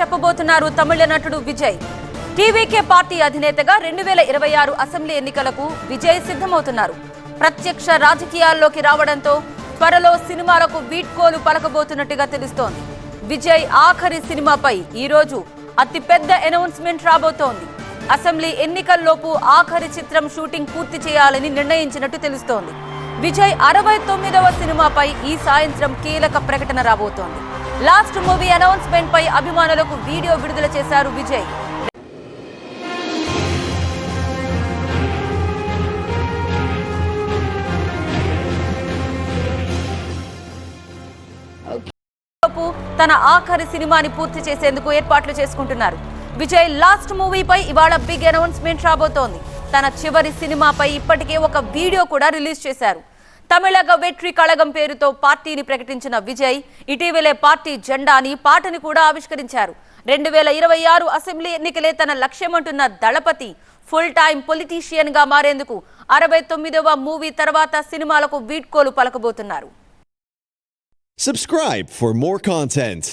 చెప్పబోతున్నారు తమిళ నటుడు Vijay. TVK party అధినేతగా రెండు వేల ఇరవై ఆరు అసెంబ్లీ ఎన్నికలకు విజయ్ సిద్ధమవుతున్నారు. ప్రత్యక్ష రాజకీయాల్లోకి రావడంతో త్వరలో సినిమాలకు వీడ్కోలు పలకబోతున్నట్టుగా తెలుస్తోంది. విజయ్ ఆఖరి సినిమాపై ఈ రోజు అతిపెద్ద అనౌన్స్మెంట్ రాబోతోంది. అసెంబ్లీ ఎన్నికల్లోపు ఆఖరి చిత్రం షూటింగ్ పూర్తి చేయాలని నిర్ణయించినట్టు తెలుస్తోంది. విజయ్ అరవై తొమ్మిదవ సినిమాపై ఈ సాయంత్రం కీలక ప్రకటన రాబోతోంది. లాస్ట్ మూవీ అనౌన్స్మెంట్ పై అభిమానులకు వీడియో విడుదల చేశారు విజయ్. తన ఆఖరి సినిమాని పూర్తి చేసేందుకు ఏర్పాట్లు చేసుకుంటున్నారు. విజయ్ లాస్ట్ మూవీపై ఇవాళ బిగ్ అనౌన్స్మెంట్ రాబోతోంది. తన చివరి సినిమాపై ఇప్పటికే ఒక వీడియో కూడా రిలీజ్ చేశారు. తమిళగ వెట్రి కళగం పేరుతో పార్టీని ప్రకటించిన విజయ్ ఇటీవలే పార్టీ జెండాని పాటని కూడా ఆవిష్కరించారు. రెండు వేల ఇరవై ఆరు అసెంబ్లీ ఎన్నికలే తన లక్ష్యమంటున్న దళపతి ఫుల్ టైం పొలిటీషియన్గా మారేందుకు అరవై తొమ్మిదవ మూవీ తర్వాత సినిమాలకు వీడ్కోలు పలకబోతున్నారు. Subscribe for more content.